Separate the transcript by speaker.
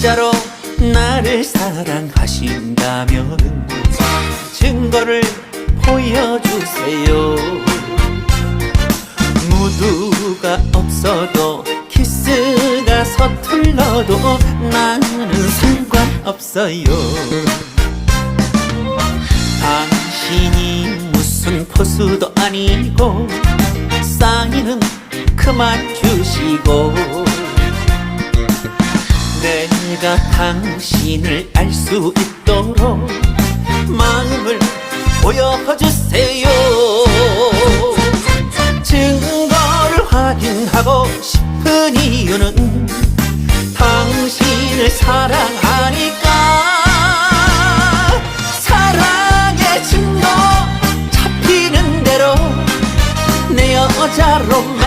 Speaker 1: 진짜로 나를 사랑하신다면 증거를 보여주세요. 무드가 없어도 키스가 서툴러도 나는 상관없어요. 당신이 무슨 포수도 아니고 사인은 그만 주시고 내가 당신을 알 수 있도록 마음을 보여주세요. 증거를 확인하고 싶은 이유는 당신을 사랑하니까. 사랑의 증거 잡히는 대로 내 여자로